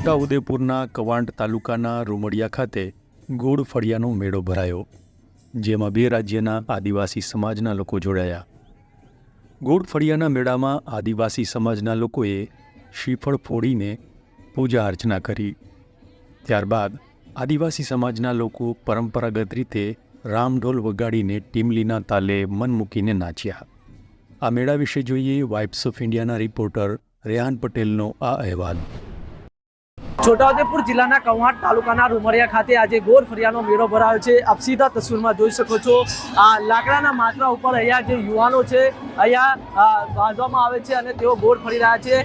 છોટાઉદેપુરના કવાંટ તાલુકાના રૂમડિયા ખાતે ગોળ ફળિયાનો મેળો ભરાયો, જેમાં બે રાજ્યના આદિવાસી સમાજના લોકો જોડાયા. ગોળ ફળિયાના મેળામાં આદિવાસી સમાજના લોકોએ શ્રીફળ ફોડીને પૂજા અર્ચના કરી. ત્યારબાદ આદિવાસી સમાજના લોકો પરંપરાગત રીતે રામઢોલ વગાડીને ટીમલીના તાલે મન મૂકીને નાચ્યા. આ મેળા વિશે જોઈએ વાઇબ્સ ઓફ ઇન્ડિયાના રિપોર્ટર રેહાન પટેલનો આ અહેવાલ. છોટાઉદેપુર જિલ્લાના કવાંટ તાલુકાના રૂમરિયા ખાતે આજે ગોર ફરિયાનો મેળો ભરાયો છે. આપ સીધા તસવીરમાં જોઈ શકો છો. આ લાકડાના માટલા ઉપર અહીંયા જે યુવાનો છે, અહીંયા બાંધવામાં આવે છે અને તેઓ ગોળ ફરી રહ્યા છે.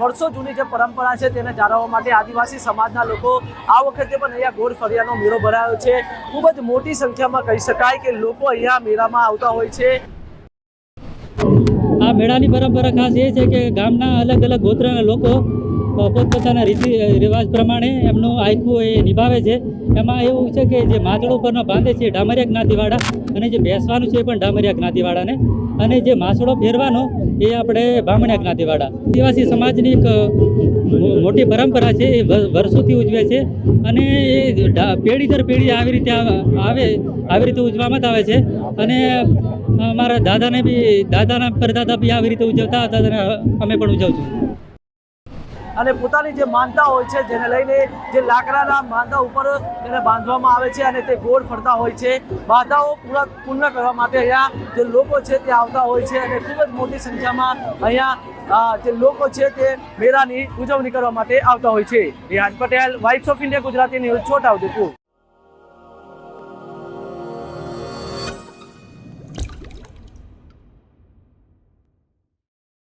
વર્ષો જૂની જે પરંપરા છે તેને જાળવવા માટે આદિવાસી સમાજના લોકો આ વખતે પણ અહીંયા ગોળ ફરિયાનો મેળો ભરાયો છે. ખૂબ જ મોટી સંખ્યામાં કહી શકાય કે લોકો અહીંયા મેળામાં આવતા હોય છે. આ મેળાની પરંપરા ખાસ એ છે કે ગામના અલગ અલગ ગોત્રના લોકો પોતપોતાના રીતિ રિવાજ પ્રમાણે એમનું આયકું એ નિભાવે છે. એમાં એવું છે કે જે માથડ ઉપરનો બાંધે છે ડામરિયા જ્ઞાતિવાળા અને જે બેસવાનું છે એ પણ ડામરિયા જ્ઞાતિવાળાને. અને જે માસડો ફેરવાનો એ આપણે બામણ્યા જ્ઞાતિવાળા. આદિવાસી સમાજની એક મોટી પરંપરા છે, એ વર્ષોથી ઉજવે છે. અને એ પેઢી દર પેઢી આવી રીતે આવે આવે રીતે ઉજવામાં જ આવે છે. અને અમારા દાદાને બી, દાદાના પરદાદા બી આવી રીતે ઉજવતા હતા અમે પણ ઉજવશું. અને પોતાની જે માનતા હોય છે, જેને લઈને જે લાકડાના માનતા ઉપર તેને બાંધવામાં આવે છે અને તે ગોળ ફરતા હોય છે. બાધાઓ પૂરા પૂર્ણ કરવા માટે અહીંયા જે લોકો છે તે આવતા હોય છે અને ખૂબ જ મોટી સંખ્યામાં અહીંયા જે લોકો છે તે મેળાની ઉજવણી કરવા માટે આવતા હોય છે. Rihan Patel vibes of India Gujarati news, Chhota Udepur.